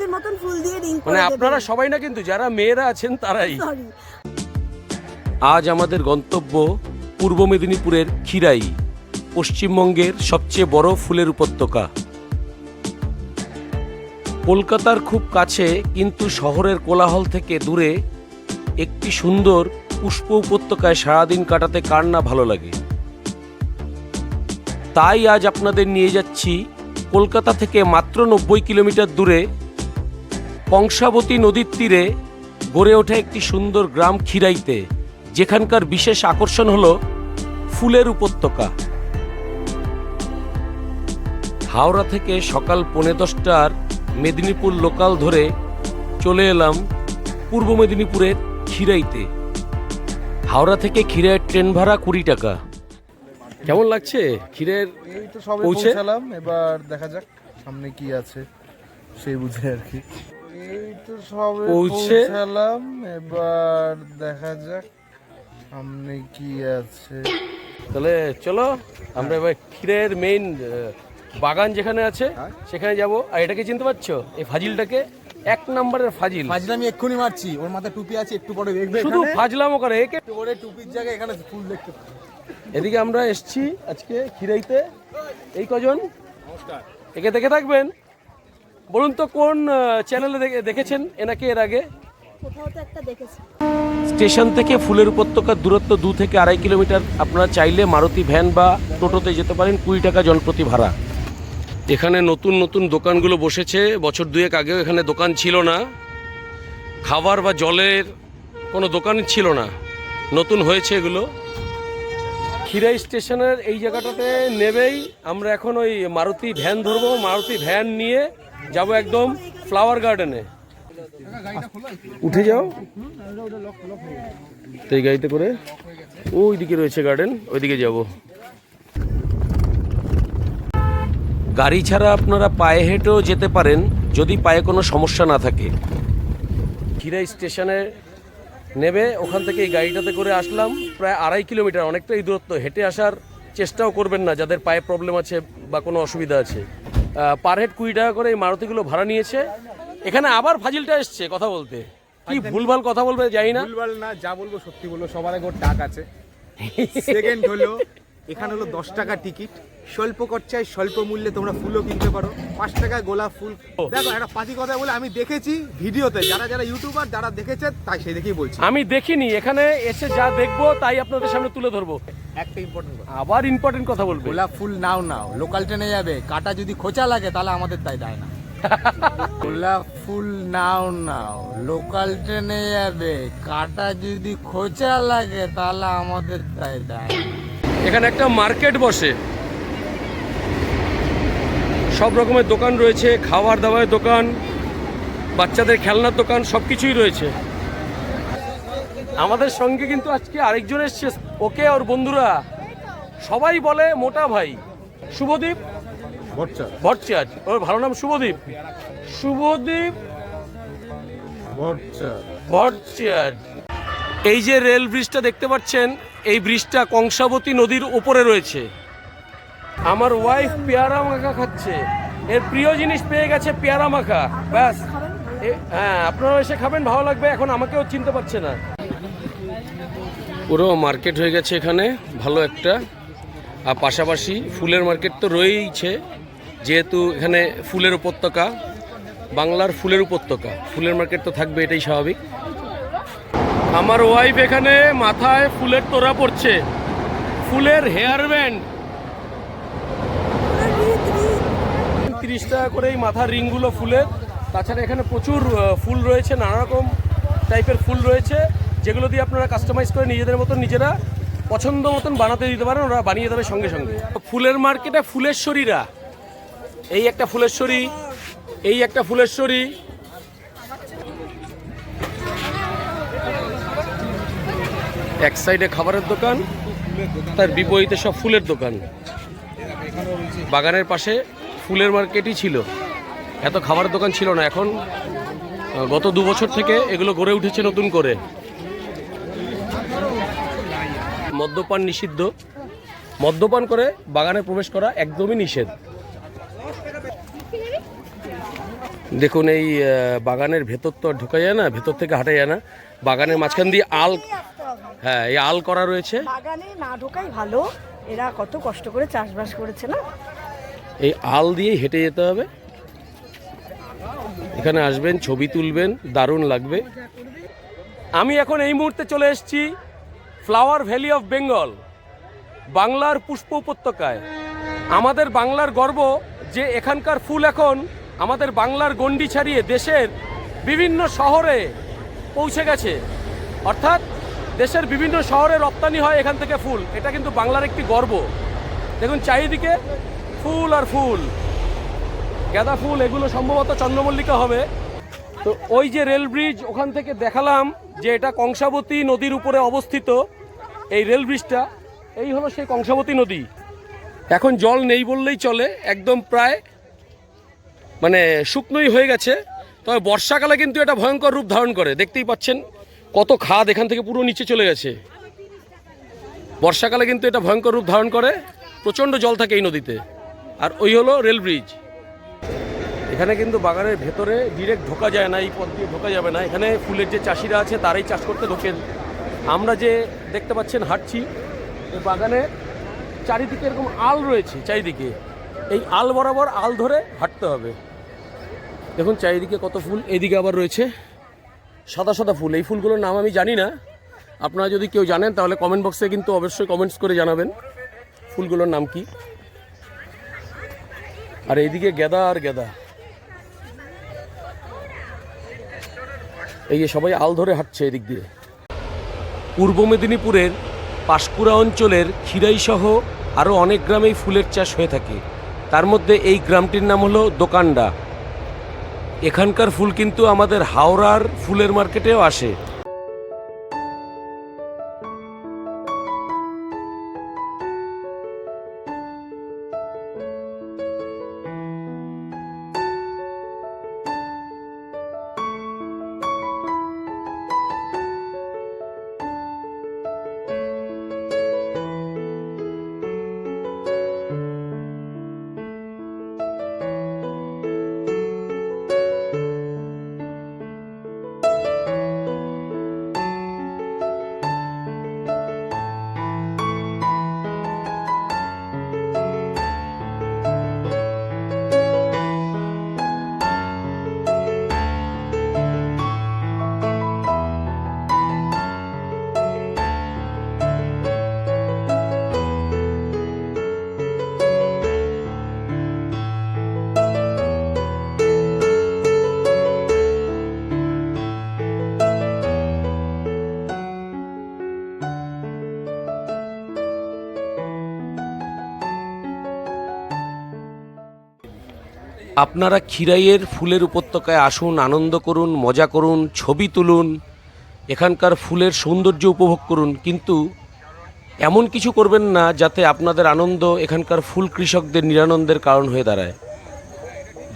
পছন্দের মতন ফুল দিয়ে রিং মানে আপনারা সবাই না কিন্তু যারা মেয়েরা আছেন তারাই। আজ আমাদের গন্তব্য পূর্ব মেদিনীপুরের খিরাই পশ্চিমবঙ্গের সবচেয়ে বড় ফুলের উপত্যকা। কলকাতার খুব কাছে কিন্তু শহরের কোলাহল থেকে দূরে একটি সুন্দর পুষ্প উপত্যকায় সারাদিন কাটাতে কার না ভালো লাগে। তাই আজ আপনাদের নিয়ে যাচ্ছি কলকাতা থেকে মাত্র নব্বই কিলোমিটার দূরে কংসাবতী নদীর তীরে গড়ে ওঠে একটি সুন্দর গ্রাম খিরাইতে যেখানকার বিশেষ আকর্ষণ হল ফুলের উপত্যকা। হাওড়া থেকে সকাল পৌনে দশটার মেদিনীপুর লোকাল ধরে চলে এলাম পূর্ব মেদিনীপুরের খিরাইতে হাওড়া থেকে খিরাইয়ের ট্রেন ভাড়া কুড়ি টাকা। কেমন লাগছে ক্ষীরের এই তো সবে পৌঁছে? পৌঁছালাম এবার দেখা যাক সামনে কি আছে সেই বুঝে আর কি। এই তো সবে পৌঁছে? পৌঁছালাম। এবার দেখা যাক সামনে কি আছে। তাহলে চলো আমরা এবার ক্ষীরের মেইন বাগান যেখানে আছে সেখানে যাব। আর এটাকে চিনতে পারছ? এই ফাজিলটাকে এক নম্বরের ফাজিল। ফাজলা আমি এক্ষুনি মারছি। ওর মাথায় টুপি আছে একটু পরে দেখবে শুধু এখানে। ফাজলামো করে একে পরে টুপির জায়গায় এখানে ফুল দেখতে এদিকে আমরা এসছি আজকে খিরাইতে এই কজন? একে দেখে থাকবেন? বলুন তো কোন চ্যানেলে দেখেছেন এনাকে এর আগে? স্টেশন থেকে ফুলের উপত্যকার দূরত্ব দু থেকে আড়াই কিলোমিটার। আপনারা চাইলে মারুতি ভ্যান বা টোটোতে যেতে পারেন কুড়ি টাকা জনপ্রতি ভাড়া। এখানে নতুন নতুন দোকানগুলো বসেছে। বছর দুয়েক আগেও এখানে দোকান ছিল না। খাবার বা জলের কোনো দোকান ছিল না। নতুন হয়েছে এগুলো। খিরাই স্টেশনের এই জায়গাটাতে নেবেই। আমরা এখন ওই মারুতি ভ্যান ধরবো। মারুতি ভ্যান নিয়ে যাব একদম ফ্লাওয়ার গার্ডেনে উঠে যাও। তো এই গাড়িতে করে ওই দিকে রয়েছে গার্ডেন ওইদিকে যাব। গাড়ি ছাড়া আপনারা পায়ে হেঁটেও যেতে পারেন যদি পায়ে কোনো সমস্যা না থাকে। খিরাই স্টেশনে নেবে ওখান থেকে এই গাড়িটাতে করে আসলাম প্রায় আড়াই কিলোমিটার অনেকটাই দূরত্ব হেঁটে আসার চেষ্টাও করবেন না যাদের পায়ে প্রবলেম আছে বা কোনো অসুবিধা আছে। পার হেড কুড়ি টাকা করে এই মারুতিগুলো ভাড়া নিয়েছে। এখানে আবার ফাজিলটা এসছে কথা বলতে। কি ভুলভাল কথা বলবে জানি না। ভুলভাল না যা বলব সত্যি বলব সবার আগে ওর টাক আছে। সেকেন্ড হলো এখানে হলো দশ টাকা টিকিট স্বল্প খরচায় স্বল্প মূল্যে তোমরা ফুলও কিনতে পারো। পাঁচ টাকায় গোলাপ ফুল। দেখো একটা পাতি কথা বলে আমি দেখেছি ভিডিওতে। যারা যারা ইউটিউবার যারা দেখেছে তাই সেই দেখেই বলছি। আমি দেখিনি এখানে এসে যা দেখব তাই আপনাদের সামনে তুলে ধরবো। একটা ইম্পর্টেন্ট আবার ইম্পর্টেন্ট কথা বলব। গোলাপ ফুল নাও নাও। লোকাল ট্রেনে যাবে। কাটা যদি খোঁচা লাগে তাহলে আমাদের তাই দেয় না। গোলাপ ফুল নাও নাও। লোকাল ট্রেনে যাবে। কাটা যদি খোঁচা লাগে তাহলে আমাদের তাই দেয় এখানে একটা মার্কেট বসে। সব রকমের দোকান রয়েছে খাবার দাবারের দোকান বাচ্চাদের খেলনার দোকান সব কিছুই রয়েছে। আমাদের সঙ্গে কিন্তু আজকে আরেকজন এসছে। ওকে ওর বন্ধুরা সবাই বলে মোটা ভাই। শুভদীপ? ভট্টাচার্য ওর ভালো নাম শুভদীপ? শুভদীপ? ভট্টাচার্য এই যে রেল ব্রিজটা দেখতে পাচ্ছেন এই ব্রিজটা কংসাবতী নদীর ওপরে রয়েছে। আমার ওয়াইফ পেয়ারা মাখা খাচ্ছে। এর প্রিয় জিনিস পেয়ে গেছে পেয়ারা মাখা। ব্যাস। হ্যাঁ আপনারা এসে খাবেন, ভালো লাগবে, এখন আমাকেও চিনতে পারছে না। পুরো মার্কেট হয়ে গেছে এখানে, ভালো একটা। আর পাশাপাশি ফুলের মার্কেট তো রয়েইছে, যেহেতু এখানে ফুলের উপত্যকা, বাংলার ফুলের উপত্যকা। ফুলের মার্কেট তো থাকবে, এটাই স্বাভাবিক। আমার ওয়াইফ এখানে মাথায় ফুলের তোড়া পড়ছে। ফুলের হেয়ার ব্যান্ড তিরিশ টাকা করে এই মাথার রিংগুলো ফুলের তাছাড়া এখানে প্রচুর ফুল রয়েছে নানা রকম টাইপের ফুল রয়েছে, যেগুলো দিয়ে আপনারা কাস্টমাইজ করে নিজেদের মতন নিজেরা পছন্দ মতন বানাতে দিতে পারেন, ওরা বানিয়ে দেবে সঙ্গে সঙ্গে। ফুলের মার্কেটে ফুলেশ্বরীরা, এই একটা ফুলেশ্বরী, এই একটা ফুলেশ্বরী। এক সাইডে খাবারের দোকান, তার বিপরীতে সব ফুলের দোকান। বাগানের পাশে ফুলের মার্কেটই ছিল। এত খাবারের দোকান ছিল না। এখন গত দু বছর থেকে এগুলো গড়ে উঠেছে নতুন করে। মদ্যপান নিষিদ্ধ। মদ্যপান করে বাগানে প্রবেশ করা একদমই নিষেধ। দেখুন এই বাগানের ভেতর তো ঢোকা যায় না ভেতর থেকে হাঁটা যায় না। বাগানের মাঝখান দিয়ে আল হ্যাঁ এই আল করা রয়েছে। বাগানে না ঢোকাই ভালো। এরা কত কষ্ট করে চাষবাস করেছে না? এই আল দিয়ে হেঁটে যেতে হবে। এখানে আসবেন, ছবি তুলবেন, দারুণ লাগবে। আমি এখন এই মুহূর্তে চলে এসেছি ফ্লাওয়ার ভ্যালি অফ বেঙ্গল বাংলার পুষ্প উপত্যকায়। আমাদের বাংলার গর্ব যে এখানকার ফুল এখন আমাদের বাংলার গণ্ডি ছাড়িয়ে দেশের বিভিন্ন শহরে পৌঁছে গেছে। অর্থাৎ দেশের বিভিন্ন শহরে রপ্তানি হয় এখান থেকে ফুল। এটা কিন্তু বাংলার একটি গর্ব। দেখুন, চারিদিকে ফুল আর ফুল। গাঁদা ফুল, এগুলো সম্ভবত চন্দ্রমল্লিকা হবে। তো ওই যে রেল ব্রিজ, ওখান থেকে দেখালাম যে এটা কংসাবতী নদীর উপরে অবস্থিত এই রেল ব্রিজটা। এই হলো সেই কংসাবতী নদী। এখন জল নেই বললেই চলে, একদম প্রায় মানে শুকনোই হয়ে গেছে। তবে বর্ষাকালে কিন্তু এটা ভয়ঙ্কর রূপ ধারণ করে। দেখতেই পাচ্ছেন কত খাদ এখান থেকে পুরো নিচে চলে গেছে। বর্ষাকালে কিন্তু এটা ভয়ঙ্কর রূপ ধারণ করে। প্রচণ্ড জল থাকে এই নদীতে। আর ওই হলো রেল ব্রিজ। এখানে কিন্তু বাগানের ভেতরে ডিরেক্ট ঢোকা যায় না, এই পথ দিয়ে ঢোকা যাবে না। এখানে ফুলের যে চাষিরা আছে, তারাই চাষ করতে ঢোকেন। আমরা যে দেখতে পাচ্ছেন, হাঁটছি এই বাগানে চারিদিকে এরকম আল রয়েছে চারিদিকে। এই আল বরাবর আল ধরে হাঁটতে হবে। দেখুন চারিদিকে কত ফুল, এদিকে আবার রয়েছে সাদা সাদা ফুল। এই ফুলগুলোর নাম আমি জানি না। আপনারা যদি কেউ জানেন, তাহলে কমেন্ট বক্সে কিন্তু অবশ্যই কমেন্টস করে জানাবেন। ফুলগুলোর নাম কি? আর এইদিকে গেদা আর গেদা। এই সবাই আল ধরে হাঁটছে এদিক দিয়ে। পূর্ব মেদিনীপুরের পাঁশকুড়া অঞ্চলের খিরাইসহ আরও অনেক গ্রামেই ফুলের চাষ হয়ে থাকে। তার মধ্যে এই গ্রামটির নাম হলো দোকান্ডা। এখানকার ফুল কিন্তু আমাদের হাওড়ার ফুলের মার্কেটেও আসে। আপনারা খিরাইয়ের ফুলের উপত্যকায় আসুন, আনন্দ করুন, মজা করুন, ছবি তুলুন, এখানকার ফুলের সৌন্দর্য উপভোগ করুন, কিন্তু এমন কিছু করবেন না যাতে আপনাদের আনন্দ এখানকার ফুল কৃষকদের নিরানন্দের কারণ হয়ে দাঁড়ায়।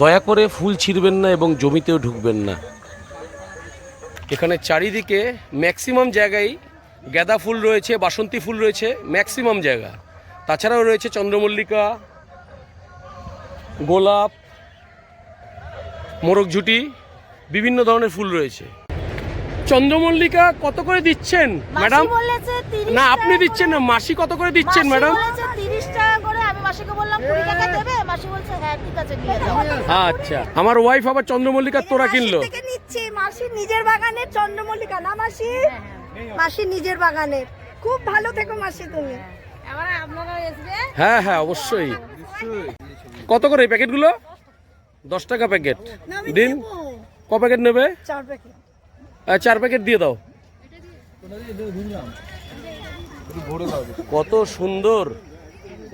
দয়া করে ফুল ছিঁড়বেন না এবং জমিতেও ঢুকবেন না। এখানে চারিদিকে ম্যাক্সিমাম জায়গায় গাঁদা ফুল রয়েছে, বাসন্তী ফুল রয়েছে, ম্যাক্সিমাম জায়গা। তাছাড়াও রয়েছে চন্দ্রমল্লিকা, গোলাপ মোরগঝুটি বিভিন্ন ধরনের ফুল রয়েছে। চন্দ্রমল্লিকা কত করে দিচ্ছেন ম্যাডাম? মাসি বলেছে 30 না আপনি দিচ্ছেন না মাসি কত করে দিচ্ছেন ম্যাডাম? বলেছে 30 টাকা করে আমি মাসিকে বললাম 20 টাকা দেবে মাসি বলছে হ্যাঁ ঠিক আছে নিয়ে যাও। আচ্ছা আমার ওয়াইফ আবার চন্দ্রমল্লিকার তোরা কিনলো। মাসির নিজের বাগানের চন্দ্রমল্লিকা না মাসি? মাসির নিজের বাগানের খুব ভালো থেকো মাসি তুমি। হ্যাঁ হ্যাঁ অবশ্যই। কত করে এই প্যাকেটগুলো? দশ টাকা প্যাকেট। দিন ক প্যাকেট নেবে? চার প্যাকেট দিয়ে দাও। কত সুন্দর।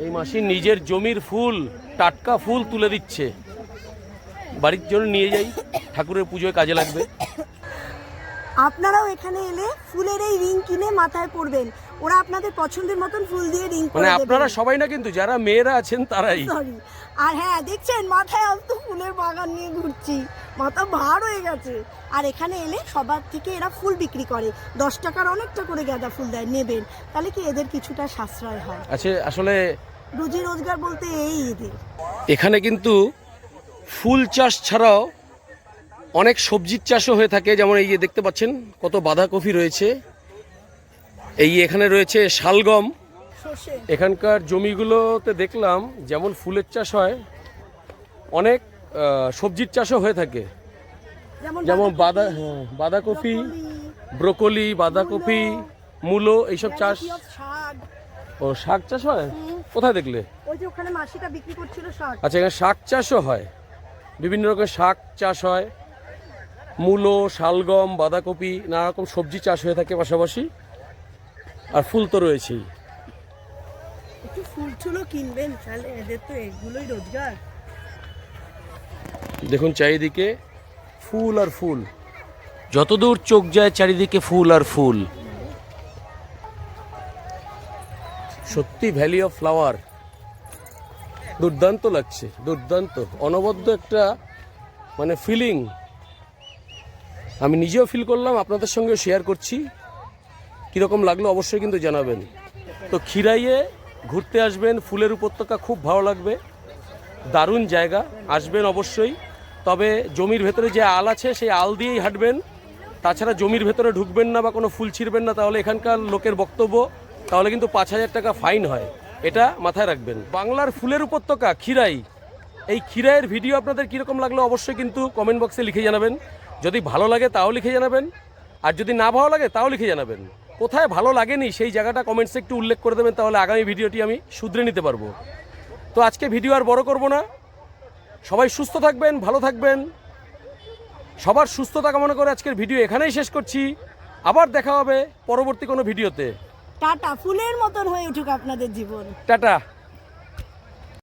এই মাসি নিজের জমির ফুল টাটকা ফুল তুলে দিচ্ছে। বাড়ির জন্য নিয়ে যাই। ঠাকুরের পুজোয় কাজে লাগবে। আপনারাও এখানে এলে ফুলের এই রিং কিনে মাথায় পরবেন ওরা আপনাদের পছন্দের মতন ফুল দিয়ে রিং মানে আপনারা সবাই না কিন্তু যারা মেয়েরা আছেন তারাই। সরি আর হ্যাঁ দেখছেন মাথায় তো ফুলের বাগান নিয়ে ঘুরছি। মাথা ভার হয়ে গেছে। আর এখানে এলে সবার থেকে এরা ফুল বিক্রি করে। দশ টাকার অনেকটা করে গাঁদা ফুল দেয় নেবেন। তাহলে কি এদের কিছুটা সাশ্রয় হয়? আছে আসলে রুজি রোজগার বলতে এই এদের। এখানে কিন্তু ফুল চাষ ছাড়াও অনেক সবজির চাষও হয়ে থাকে যেমন এই যে দেখতে পাচ্ছেন কত বাঁধাকপি রয়েছে। এই এখানে রয়েছে শালগম। এখানকার জমিগুলোতে দেখলাম যেমন ফুলের চাষ হয় অনেক সবজির চাষও হয়ে থাকে। যেমন বাঁধা হ্যাঁ, বাঁধাকপি ব্রোকলি বাঁধাকপি মূলো এইসব চাষ। ও শাক চাষ হয়? কোথায় দেখলে? ওই যে ওখানে মাসিটা বিক্রি করছিল শাক। আচ্ছা এখানে শাক চাষও হয়। বিভিন্ন রকমের শাক চাষ হয়। মূলো শালগম বাঁধাকপি নানা রকম সবজি চাষ হয়ে থাকে পাশাপাশি। আর ফুল তো রয়েছেই। একটু ফুল কিনবেন তাহলে এদের তো এগুলোই রোজগার। দেখুন চারিদিকে ফুল আর ফুল। যতদূর চোখ যায় চারিদিকে ফুল আর ফুল। সত্যি ভ্যালি অফ ফ্লাওয়ার। দুর্দান্ত লাগছে দুর্দান্ত। অনবদ্য একটা মানে ফিলিং। আমি নিজেও ফিল করলাম, আপনাদের সঙ্গে শেয়ার করছি। কীরকম লাগল অবশ্যই কিন্তু জানাবেন। তো খিরাইয়ে ঘুরতে আসবেন, ফুলের উপত্যকা খুব ভালো লাগবে। দারুণ জায়গা, আসবেন অবশ্যই। তবে জমির ভেতরে যে আল আছে, সেই আল দিয়েই হাঁটবেন। তাছাড়া জমির ভেতরে ঢুকবেন না বা কোনো ফুল ছিঁড়বেন না, তাহলে এখানকার লোকের বক্তব্য, তাহলে কিন্তু পাঁচ হাজার টাকা ফাইন হয়। এটা মাথায় রাখবেন। বাংলার ফুলের উপত্যকা, খিরাই। এই খিরাইয়ের ভিডিও আপনাদের কীরকম লাগল অবশ্যই কিন্তু কমেন্ট বক্সে লিখে জানাবেন। যদি ভালো লাগে তাও লিখে জানাবেন আর যদি না ভালো লাগে তাও লিখে জানাবেন। কোথায় ভালো লাগেনি সেই জায়গাটা কমেন্টসে একটু উল্লেখ করে দেবেন তাহলে আগামী ভিডিওটি আমি শুধরে নিতে পারব। তো আজকে ভিডিও আর বড় করব না। সবাই সুস্থ থাকবেন ভালো থাকবেন। সবার সুস্থতা কামনা করে আজকের ভিডিও এখানেই শেষ করছি। আবার দেখা হবে পরবর্তী কোনো ভিডিওতে। টাটা ফুলের মতন হয়ে উঠুক আপনাদের জীবন। টাটা।